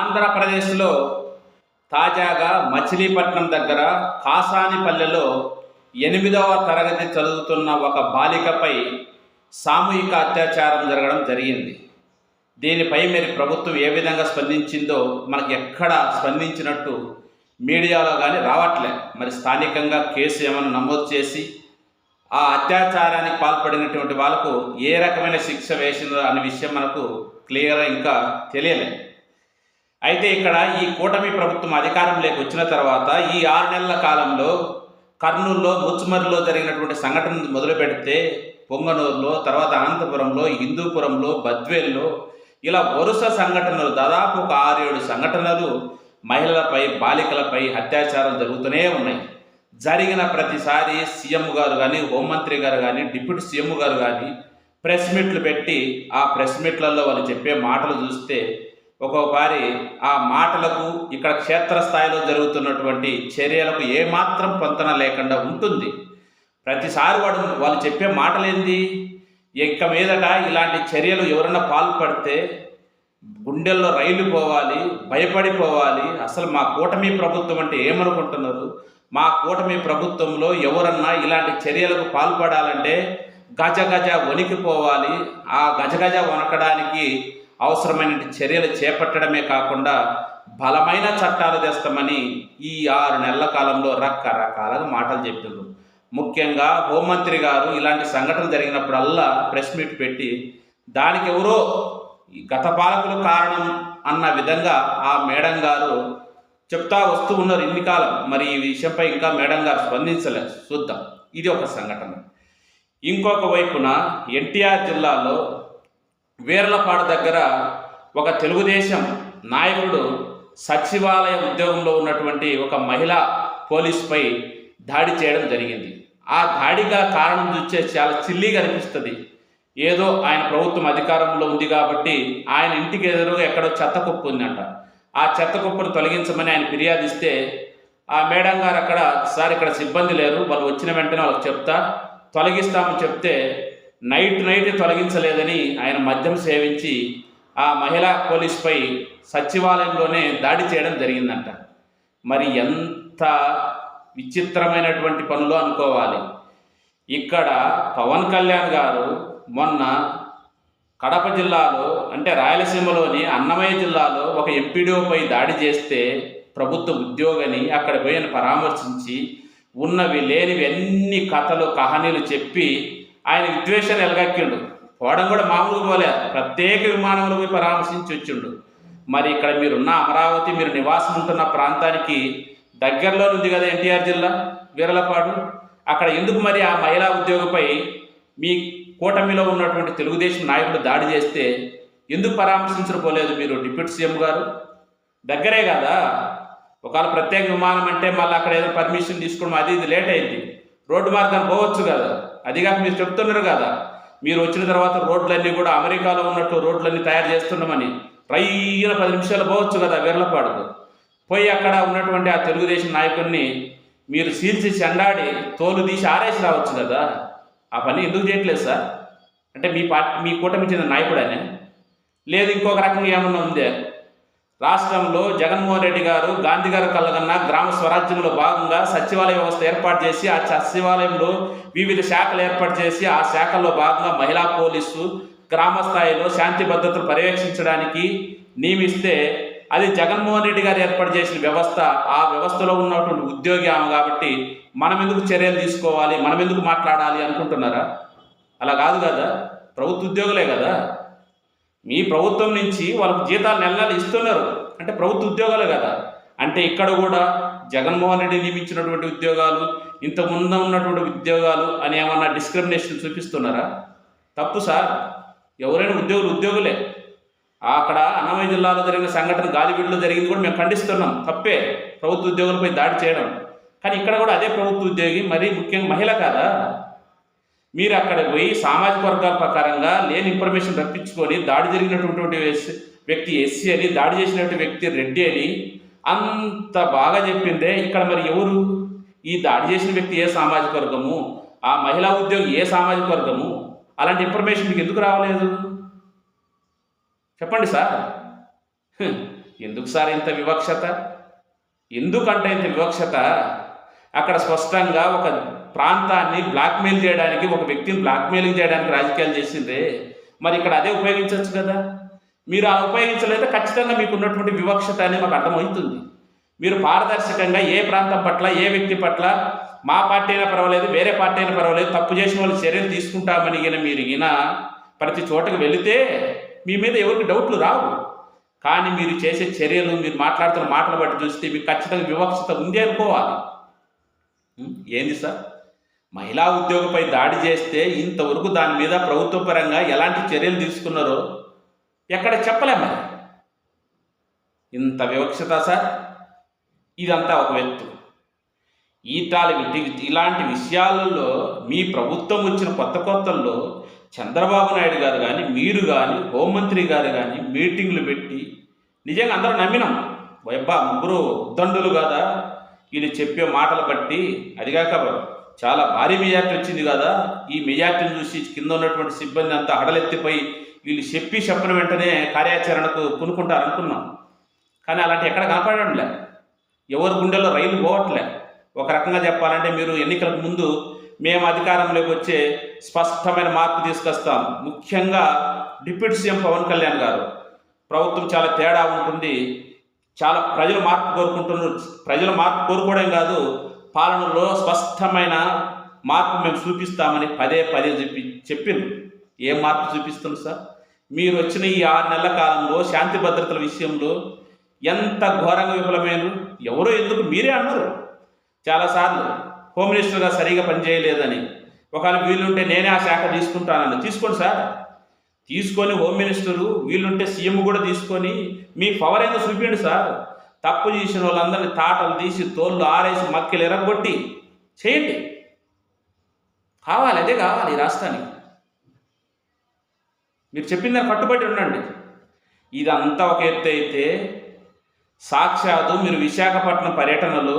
ఆంధ్రప్రదేశ్లో తాజాగా మచిలీపట్నం దగ్గర కాసానిపల్లెలో ఎనిమిదవ తరగతి చదువుతున్న ఒక బాలికపై సామూహిక అత్యాచారం జరగడం జరిగింది. దీనిపై మరి ప్రభుత్వం ఏ విధంగా స్పందించిందో మనకి ఎక్కడ స్పందించినట్టు మీడియాలో కానీ రావట్లే. మరి స్థానికంగా కేసు ఏమైనా నమోదు చేసి ఆ అత్యాచారానికి పాల్పడినటువంటి వాళ్ళకు ఏ రకమైన శిక్ష వేసిందో అనే విషయం మనకు క్లియర్గా ఇంకా తెలియలేదు అయితే ఇక్కడ ఈ కూటమి ప్రభుత్వం అధికారంలోకి వచ్చిన తర్వాత ఈ ఆరు నెలల కాలంలో కర్నూలులో ముచ్చుమరిలో జరిగినటువంటి సంఘటన మొదలు పెడితే పొంగనూరులో తర్వాత అనంతపురంలో హిందూపురంలో బద్వేల్లో ఇలా వరుస సంఘటనలు దాదాపు ఒక ఆరు ఏడు సంఘటనలు మహిళలపై బాలికలపై అత్యాచారం జరుగుతూనే ఉన్నాయి. జరిగిన ప్రతిసారి సీఎం గారు కానీ హోంమంత్రి గారు కానీ డిప్యూటీ సీఎం గారు కానీ ప్రెస్ మీట్లు పెట్టి ఆ ప్రెస్ మీట్లలో వాళ్ళు చెప్పే మాటలు చూస్తే ఒక్కొక్కసారి ఆ మాటలకు ఇక్కడ క్షేత్రస్థాయిలో జరుగుతున్నటువంటి చర్యలకు ఏమాత్రం పొంతన లేకుండా ఉంటుంది. ప్రతిసారి వాడు వాళ్ళు చెప్పే మాటలేంది? ఇక మీదట ఇలాంటి చర్యలు ఎవరైనా పాల్పడితే గుండెల్లో రైలు పోవాలి భయపడిపోవాలి. అసలు మా కూటమి ప్రభుత్వం అంటే ఏమనుకుంటున్నారు? మా కూటమి ప్రభుత్వంలో ఎవరన్నా ఇలాంటి చర్యలకు పాల్పడాలంటే గజ గజ వణికిపోవాలి. ఆ గజ గజ వణకడానికి అవసరమైన చర్యలు చేపట్టడమే కాకుండా బలమైన చట్టాలు తెస్తామని ఈ ఆరు నెలల కాలంలో రకరకాలుగా మాటలు చెప్తున్నారు ముఖ్యంగా హోంమంత్రి గారు ఇలాంటి సంఘటన జరిగినప్పుడల్లా ప్రెస్ మీట్ పెట్టి దానికి ఎవరో గత పాలకులు కారణం అన్న విధంగా ఆ మేడం గారు చెప్తా వస్తూ ఉన్నారు ఇన్ని కాలం. మరి ఈ విషయంపై ఇంకా మేడం గారు స్పందించలేదు చూద్దాం. ఇది ఒక సంఘటన. ఇంకొక వైపున ఎన్టీఆర్ జిల్లాలో వీర్లపాడు దగ్గర ఒక తెలుగుదేశం నాయకుడు సచివాలయ ఉద్యోగంలో ఉన్నటువంటి ఒక మహిళా పోలీస్పై దాడి చేయడం జరిగింది. ఆ దాడిగా కారణం చూస్తే చాలా చిల్లీగా అనిపిస్తుంది. ఏదో ఆయన ప్రభుత్వం అధికారంలో ఉంది కాబట్టి ఆయన ఇంటికి ఎదురుగా ఎక్కడో చెత్త కుప్ప ఉందంట. ఆ చెత్త కుప్పను తొలగించమని ఆయన ఫిర్యాదు ఇస్తే ఆ మేడం గారు అక్కడ సార్ ఇక్కడ సిబ్బంది లేరు. వాళ్ళు వచ్చిన వెంటనే వాళ్ళకి చెప్తా. తొలగిస్తామని చెప్తే నైట్ నైట్ తొలగించలేదని ఆయన మద్యం సేవించి ఆ మహిళా పోలీస్పై సచివాలయంలోనే దాడి చేయడం జరిగిందంట. మరి ఎంత విచిత్రమైనటువంటి పనులు అనుకోవాలి. ఇక్కడ పవన్ కళ్యాణ్ గారు మొన్న కడప జిల్లాలో అంటే రాయలసీమలోని అన్నమయ్య జిల్లాలో ఒక ఎంపీడీఓపై దాడి చేస్తే ప్రభుత్వ ఉద్యోగిని అక్కడ పోయిన పరామర్శించి ఉన్నవి లేనివి అన్ని కథలు కహానీలు చెప్పి ఆయన విద్వేషాన్ని ఎలగక్కిండు. పోవడం కూడా మామూలుగా పోలే. ప్రత్యేక విమానంలో పోయి పరామర్శించి వచ్చిండు. మరి ఇక్కడ మీరున్న అమరావతి మీరు నివాసం ఉంటున్న ప్రాంతానికి దగ్గరలో ఉంది కదా ఎన్టీఆర్ జిల్లా వీరలపాడు? అక్కడ ఎందుకు మరి ఆ మహిళా ఉద్యోగిపై మీ కూటమిలో ఉన్నటువంటి తెలుగుదేశం నాయకుడు దాడి చేస్తే ఎందుకు పరామర్శించకపోలేదు మీరు డిప్యూటీ సీఎం గారు? దగ్గరే కదా. ఒకవేళ ప్రత్యేక విమానం అంటే మళ్ళీ అక్కడ ఏదో పర్మిషన్ తీసుకోవడం అది ఇది లేట్ అయింది. రోడ్డు మార్గాన్ని పోవచ్చు కదా. అదిగాక మీరు చెప్తున్నారు కదా మీరు వచ్చిన తర్వాత రోడ్లన్నీ కూడా అమెరికాలో ఉన్నట్టు రోడ్లన్నీ తయారు చేస్తున్నామని. రైన పది నిమిషాలు పోవచ్చు కదా వీర్లపాడుకు. పోయి అక్కడ ఉన్నటువంటి ఆ తెలుగుదేశం నాయకుడిని మీరు సీల్చి చెండాడి తోలు తీసి ఆరేసి రావచ్చు కదా. ఆ పని ఎందుకు చేయట్లేదు సార్? అంటే మీ పార్టీ మీ కూటమి చెందిన నాయకుడనే? లేదు ఇంకొక రకంగా ఏమన్నా ఉందే? రాష్ట్రంలో జగన్మోహన్ రెడ్డి గారు గాంధీ గారు కలగన్న గ్రామ స్వరాజ్యంలో భాగంగా సచివాలయ వ్యవస్థ ఏర్పాటు చేసి ఆ సచివాలయంలో వివిధ శాఖలు ఏర్పాటు చేసి ఆ శాఖల్లో భాగంగా మహిళా పోలీసు గ్రామ స్థాయిలో శాంతి భద్రతలు పర్యవేక్షించడానికి నియమిస్తే అది జగన్మోహన్ రెడ్డి గారు ఏర్పాటు చేసిన వ్యవస్థ ఆ వ్యవస్థలో ఉన్నటువంటి ఉద్యోగి ఆమె కాబట్టి మనం ఎందుకు చర్యలు తీసుకోవాలి మనం ఎందుకు మాట్లాడాలి అనుకుంటున్నారా? అలా కాదు కదా ప్రభుత్వ ఉద్యోగులే కదా? మీ ప్రభుత్వం నుంచి వాళ్ళకు జీతాలు నెల నెల ఇస్తున్నారు. అంటే ప్రభుత్వ ఉద్యోగాలు కదా. అంటే ఇక్కడ కూడా జగన్మోహన్ రెడ్డి నియమించినటువంటి ఉద్యోగాలు ఇంత ముందు ఉన్నటువంటి ఉద్యోగాలు అని ఏమన్నా డిస్క్రిమినేషన్ చూపిస్తున్నారా? తప్పు సార్. ఎవరైనా ఉద్యోగులు ఉద్యోగులే. అక్కడ అన్నమయ్య జిల్లాలో జరిగిన సంఘటన గాలివీడులో జరిగింది కూడా మేము ఖండిస్తున్నాం. తప్పే. ప్రభుత్వ ఉద్యోగులపై దాడి చేయడం. కానీ ఇక్కడ కూడా అదే ప్రభుత్వ ఉద్యోగి మరీ ముఖ్యంగా మహిళ కాదా? మీరు అక్కడ పోయి సామాజిక వర్గాల ప్రకారంగా లేని ఇన్ఫర్మేషన్ రప్పించుకొని దాడి జరిగినటువంటి ఎస్- వ్యక్తి ఎస్సీ అని దాడి చేసినటువంటి వ్యక్తి రెడ్డి అని అంత బాగా చెప్పిందే ఇక్కడ మరి ఎవరు? ఈ దాడి చేసిన వ్యక్తి ఏ సామాజిక వర్గము? ఆ మహిళా ఉద్యోగి ఏ సామాజిక వర్గము? అలాంటి ఇన్ఫర్మేషన్ మీకు ఎందుకు రావలేదు? చెప్పండి సార్. ఎందుకు సార్ ఇంత వివక్షత? ఎందుకంటే ఇంత వివక్షత? అక్కడ స్పష్టంగా ఒక ప్రాంతాన్ని బ్లాక్మెయిల్ చేయడానికి ఒక వ్యక్తిని బ్లాక్మెయిలింగ్ చేయడానికి రాజకీయాలు చేసిందే. మరి ఇక్కడ అదే ఉపయోగించవచ్చు కదా? మీరు ఆ ఉపయోగించలేదా ఖచ్చితంగా మీకు ఉన్నటువంటి వివక్షత అనేది మాకు అర్థమవుతుంది. మీరు పారదర్శకంగా ఏ ప్రాంతం పట్ల ఏ వ్యక్తి పట్ల మా పార్టీ అయినా పర్వాలేదు వేరే పార్టీ అయినా పర్వాలేదు తప్పు చేసిన వాళ్ళు చర్యలు తీసుకుంటామని ఈయన మీరు ఈయన ప్రతి చోటకు వెళితే మీ మీద ఎవరికి డౌట్లు రావు. కానీ మీరు చేసే చర్యలు మీరు మాట్లాడుతున్న మాటలు బట్టి చూస్తే మీకు ఖచ్చితంగా వివక్షత ఉంది అనుకోవాలి. ఏంది సార్? మహిళా ఉద్యోగపై దాడి చేస్తే ఇంతవరకు దాని మీద ప్రభుత్వ పరంగా ఎలాంటి చర్యలు తీసుకున్నారో ఎక్కడ చెప్పలే మరి. ఇంత వివక్షత సార్? ఇదంతా ఒక వ్యక్తి. ఈటాలి ఇలాంటి విషయాలలో మీ ప్రభుత్వం వచ్చిన కొత్త కొత్తల్లో చంద్రబాబు నాయుడు గారు కానీ మీరు కానీ హోంమంత్రి గారు కానీ మీటింగ్లు పెట్టి నిజంగా అందరూ నమ్మినాం. అబ్బా ముగ్గురు ఉద్దండులు కదా? వీళ్ళు చెప్పే మాటలు బట్టి అదిగాక చాలా భారీ మెజార్టీ వచ్చింది కదా. ఈ మెజార్టీని చూసి కింద ఉన్నటువంటి సిబ్బంది అంతా హడలెత్తిపోయి వీళ్ళు చెప్పి చెప్పిన వెంటనే కార్యాచరణకు కొనుక్కుంటారు అనుకున్నాం కానీ అలాంటి ఎక్కడ కనపడంలే ఎవరి గుండెల్లో రైలు పోవట్లే. ఒక రకంగా చెప్పాలంటే మీరు ఎన్నికలకు ముందు మేము అధికారంలోకి వచ్చే స్పష్టమైన మార్పు తీసుకొస్తాం. ముఖ్యంగా డిప్యూటీ సీఎం పవన్ కళ్యాణ్ గారు. ప్రభుత్వం చాలా తేడా ఉంటుంది. చాలా ప్రజలు మార్పు కోరుకుంటున్నారు. ప్రజలు మార్పు కోరుకోవడం కాదు పాలనలో స్పష్టమైన మార్పు మేము చూపిస్తామని పదే పదే చెప్పి చెప్పింది ఏం మార్పు చూపిస్తుంది సార్? మీరు వచ్చిన ఈ ఆరు నెలల కాలంలో శాంతి భద్రతల విషయంలో ఎంత ఘోరంగా విఫలమైనరు ఎవరో ఎందుకు? మీరే అన్నారు. చాలాసార్లు హోమ్ మినిస్టర్గా సరిగా పనిచేయలేదని. ఒకవేళ వీలుంటే నేనే ఆ శాఖ తీసుకుంటానని. తీసుకోండి సార్. తీసుకొని హోమ్ మినిస్టరు వీళ్ళుంటే సీఎం కూడా తీసుకొని మీ పవర్ ఏదో చూపించండి సార్? తప్పు చేసిన వాళ్ళందరినీ తాటలు తీసి తోళ్ళు ఆరేసి మక్కిలు ఎరగొట్టి చేయండి. కావాలి అదే కావాలి ఈ రాష్ట్రానికి. మీరు చెప్పిన దాన్ని కట్టుబడి ఉండండి. ఇదంతా ఒక ఎత్తు అయితే సాక్షాత్తు మీరు విశాఖపట్నం పర్యటనలో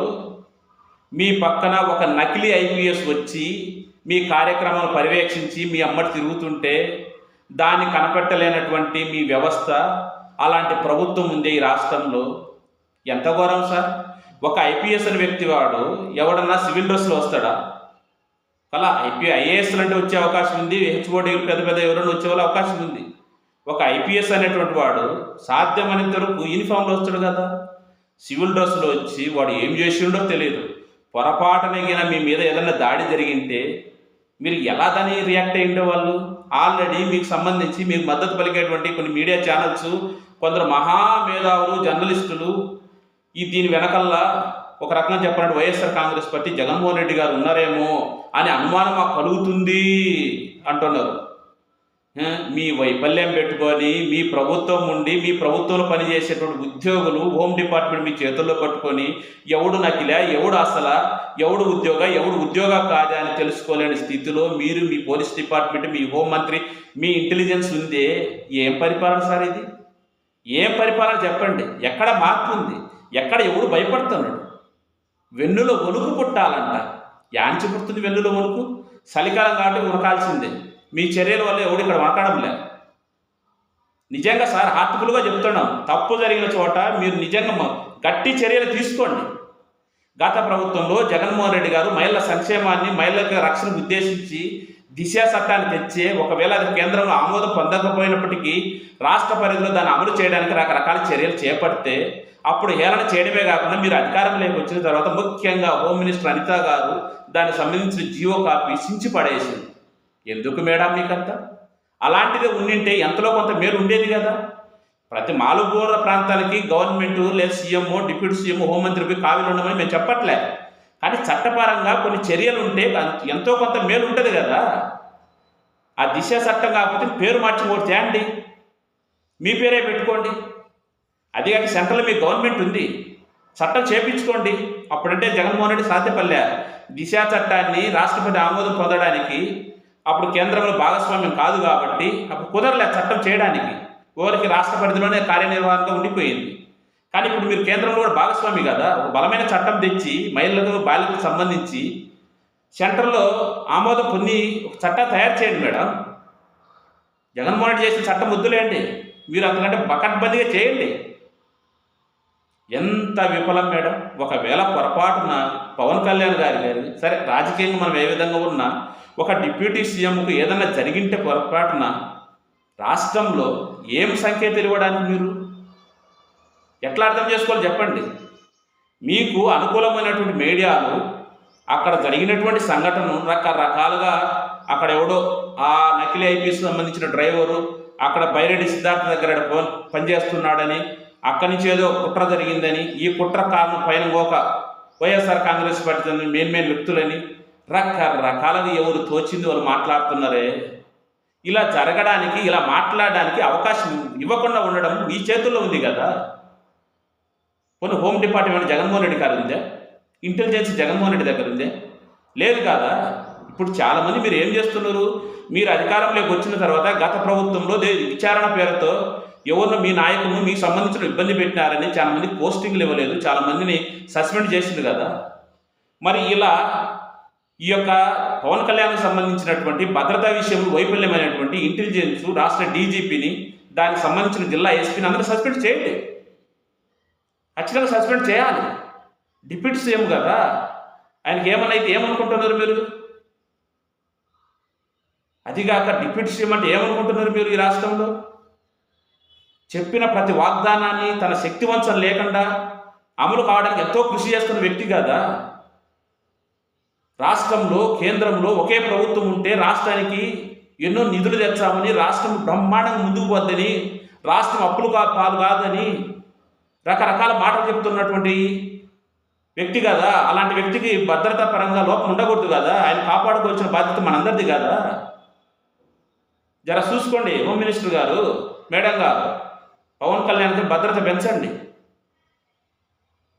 మీ పక్కన ఒక నకిలీ ఐపీఎస్ వచ్చి మీ కార్యక్రమాలు పర్యవేక్షించి మీ అమ్మటి తిరుగుతుంటే దాన్ని కనపెట్టలేనటువంటి మీ వ్యవస్థ అలాంటి ప్రభుత్వం ఉంది ఈ రాష్ట్రంలో? ఎంత ఘోరం సార్? ఒక ఐపీఎస్ అనే వ్యక్తి వాడు ఎవడన్నా సివిల్ డ్రెస్లో వస్తాడా? అలా ఐపీ ఐఏఎస్ అంటే వచ్చే అవకాశం ఉంది హెచ్ఓడి పెద్ద పెద్ద ఎవరైనా వచ్చే వాళ్ళ అవకాశం ఉంది. ఒక ఐపీఎస్ అనేటువంటి వాడు సాధ్యమైనంత వరకు యూనిఫామ్లో వస్తాడు కదా? సివిల్ డ్రెస్లో వచ్చి వాడు ఏం చేసిండో తెలియదు పొరపాటునగిన మీ మీద ఏదైనా దాడి జరిగింటే మీరు ఎలా దాన్ని రియాక్ట్ అయ్యిండే వాళ్ళు ఆల్రెడీ మీకు సంబంధించి మీకు మద్దతు పలికేటువంటి కొన్ని మీడియా ఛానల్స్ కొందరు మహామేధావులు జర్నలిస్టులు ఈ దీని వెనకల్లా ఒక రకంగా చెప్పాలంటే వైఎస్ఆర్ కాంగ్రెస్ పార్టీ జగన్మోహన్ రెడ్డి గారు ఉన్నారేమో అనే అనుమానం మాకు కలుగుతుంది అంటున్నారు. మీ వైఫల్యం పెట్టుకొని మీ ప్రభుత్వం ఉండి మీ ప్రభుత్వంలో పనిచేసేటువంటి ఉద్యోగులు హోమ్ డిపార్ట్మెంట్ మీ చేతుల్లో పట్టుకొని ఎవడు నకిలా ఎవడు అసలా ఎవడు ఉద్యోగ ఎవడు ఉద్యోగ కాదా అని తెలుసుకోలేని స్థితిలో మీరు మీ పోలీస్ డిపార్ట్మెంట్ మీ హోం మంత్రి మీ ఇంటెలిజెన్స్ ఉందే ఏం పరిపాలన సార్ ఇది? ఏం పరిపాలన చెప్పండి. ఎక్కడ మార్పు ఉంది? ఎక్కడ ఎవడు భయపడుతున్నాడు? వెన్నులో వణుకు పుట్టాలంట. యాంచి పుడుతుంది వెన్నులో వణుకు. చలికాలం కాబట్టి ఉరకాల్సిందే మీ చర్యల వల్ల ఎవడు ఇక్కడ వనకడంలే నిజంగా సార్ హార్ట్ఫుల్గా చెప్తున్నాం. తప్పు జరిగిన చోట మీరు నిజంగా గట్టి చర్యలు తీసుకోండి. గత ప్రభుత్వంలో జగన్మోహన్ రెడ్డి గారు మహిళల సంక్షేమాన్ని మహిళల రక్షణకు ఉద్దేశించి దిశ చట్టాన్ని తెచ్చే ఒకవేళ అది కేంద్రంలో ఆమోదం పొందకపోయినప్పటికీ రాష్ట్ర పరిధిలో దాన్ని అమలు చేయడానికి రకరకాల చర్యలు చేపడితే అప్పుడు హేళన చేయడమే కాకుండా మీరు అధికారంలోకి వచ్చిన తర్వాత ముఖ్యంగా హోమ్ మినిస్టర్ అనిత గారు దానికి సంబంధించిన జియో కాపీ సించి పడేసింది. ఎందుకు మేడం మీకంతా అలాంటిది ఉండింటే ఎంతలో కొంత మేలు ఉండేది కదా. ప్రతి మాలుగూర ప్రాంతాలకి గవర్నమెంట్ లేదా సీఎం డిప్యూటీ సీఎం హోంమంత్రి పోయి కావిలు ఉండమని మేము చెప్పట్లే. కానీ చట్టపరంగా కొన్ని చర్యలు ఉంటే ఎంతో కొంత మేలు ఉంటుంది కదా. ఆ దిశ చట్టం కాకపోతే పేరు మార్చి ఒకటి తేండి మీ పేరే పెట్టుకోండి. అది కాక సెంట్రల్ మీ గవర్నమెంట్ ఉంది. చట్టం చేపించుకోండి. అప్పుడంటే జగన్మోహన్ రెడ్డి సాధ్యపల్లె దిశ చట్టాన్ని రాష్ట్రపతి ఆమోదం పొందడానికి అప్పుడు కేంద్రంలో భాగస్వామ్యం కాదు కాబట్టి అప్పుడు కుదరలే చట్టం చేయడానికి. ఓరికి రాష్ట్ర పరిధిలోనే కార్యనిర్వహణగా ఉండిపోయింది. కానీ ఇప్పుడు మీరు కేంద్రంలో కూడా భాగస్వామి కదా ఒక బలమైన చట్టం తెచ్చి మహిళలకు బాలికలకు సంబంధించి సెంటర్లో ఆమోదం పొంది ఒక చట్టం తయారు చేయండి మేడం. జగన్మోహన్ రెడ్డి చేసిన చట్టం వద్దులేండి. మీరు అంతకంటే బకట్బందీగా చేయండి. ఎంత విఫలం మేడం. ఒకవేళ పొరపాటున పవన్ కళ్యాణ్ గారి గారి సరే రాజకీయంగా మనం ఏ విధంగా ఉన్నా ఒక డిప్యూటీ సీఎంకు ఏదైనా జరిగింటే పొరపాటున రాష్ట్రంలో ఏం సంకేతాలు తెలియడానికి మీరు? ఎట్లా అర్థం చేసుకోవాలి చెప్పండి. మీకు అనుకూలమైనటువంటి మీడియాలు అక్కడ జరిగినటువంటి సంఘటనను రకరకాలుగా అక్కడ ఎవడో ఆ నకిలీ ఐపీఎస్ సంబంధించిన డ్రైవరు అక్కడ బైరెడ్డి సిద్ధార్థ దగ్గర పో- పనిచేస్తున్నాడని అక్కడి నుంచి ఏదో కుట్ర జరిగిందని ఈ కుట్ర కారణం పైన ఒక YSR Congress party main main వ్యక్తులని రకరకాలుగా ఎవరు తోచింది వాళ్ళు మాట్లాడుతున్నారే? ఇలా జరగడానికి ఇలా మాట్లాడడానికి అవకాశం ఇవ్వకుండా ఉండడం మీ చేతుల్లో ఉంది కదా? కొన్ని హోమ్ డిపార్ట్మెంట్ జగన్మోహన్ రెడ్డి గారు ఉందే? ఇంటెలిజెన్స్ జగన్మోహన్ రెడ్డి దగ్గర ఉందే? లేదు కదా? ఇప్పుడు చాలామంది మీరు ఏం చేస్తున్నారు? మీరు అధికారంలోకి వచ్చిన తర్వాత గత ప్రభుత్వంలో దే విచారణ పేరుతో ఎవరినో మీ నాయకులను మీకు సంబంధించిన ఇబ్బంది పెట్టినారని చాలామంది పోస్టింగ్లు ఇవ్వలేదు. చాలా మందిని సస్పెండ్ చేసింది కదా? మరి ఇలా ఈ యొక్క పవన్ కళ్యాణ్కి సంబంధించినటువంటి భద్రతా విషయంలో వైఫల్యమైనటువంటి ఇంటెలిజెన్స్ రాష్ట్ర డీజీపీని దానికి సంబంధించిన జిల్లా ఎస్పీని అందరూ సస్పెండ్ చేయండి. ఖచ్చితంగా సస్పెండ్ చేయాలి. డిప్యూటీ సీఎం కదా. ఆయనకి ఏమనైతే అయితే ఏమనుకుంటున్నారు మీరు? అదిగాక డిప్యూటీ సీఎం అంటే ఏమనుకుంటున్నారు మీరు ఈ రాష్ట్రంలో? చెప్పిన ప్రతి వాగ్దానాన్ని తన శక్తివంచం లేకుండా అమలు కావడానికి ఎంతో కృషి చేస్తున్న వ్యక్తి కదా. రాష్ట్రంలో కేంద్రంలో ఒకే ప్రభుత్వం ఉంటే రాష్ట్రానికి ఎన్నో నిధులు తెచ్చామని రాష్ట్రం బ్రహ్మాండంగా ముందుకు పోద్దని రాష్ట్రం అప్పులు కాదు పాలు కాదని రకరకాల మాటలు చెప్తున్నటువంటి వ్యక్తి కదా. అలాంటి వ్యక్తికి భద్రతా పరంగా లోపం ఉండకూడదు కదా. ఆయన కాపాడుకోవాల్సిన బాధ్యత మనందరిది కదా? జర చూసుకోండి హోమ్ మినిస్టర్ గారు మేడం గారు పవన్ కళ్యాణ్కి భద్రత పెంచండి.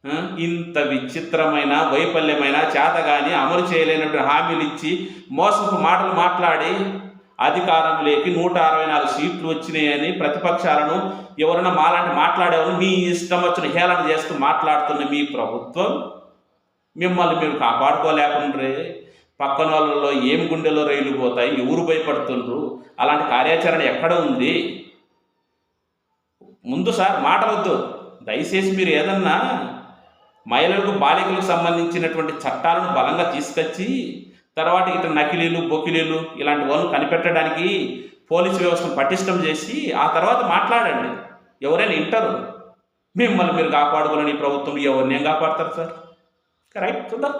ఇంత విచిత్రమైన వైఫల్యమైన చేతగాని అమలు చేయలేనటువంటి హామీలు ఇచ్చి మోసపు మాటలు మాట్లాడి అధికారంలోకి నూట అరవై నాలుగు సీట్లు వచ్చినాయని ప్రతిపక్షాలను ఎవరైనా మాలాంటి మాట్లాడేవారు మీ ఇష్టం వచ్చిన హేళన చేస్తూ మాట్లాడుతున్న మీ ప్రభుత్వం మిమ్మల్ని మీరు కాపాడుకోలేకుండ్రే. పక్కన వాళ్ళలో ఏం గుండెలో రైలు పోతాయి? ఎవరు భయపడుతుండ్రు? అలాంటి కార్యాచరణ ఎక్కడ ఉంది? ముందు సార్ మాటలొద్దు. దయచేసి మీరు ఏదన్నా మహిళలకు బాలికలకు సంబంధించినటువంటి చట్టాలను బలంగా తీసుకొచ్చి తర్వాత ఇతర నకిలీలు బొకిలీలు ఇలాంటి వాళ్ళు కనిపెట్టడానికి పోలీసు వ్యవస్థను పటిష్టం చేసి ఆ తర్వాత మాట్లాడండి. ఎవరైనా వింటారు మిమ్మల్ని మీరు కాపాడుకోవాలని ప్రభుత్వం ఎవరిని ఏం కాపాడతారు సార్? రైట్ చూద్దాం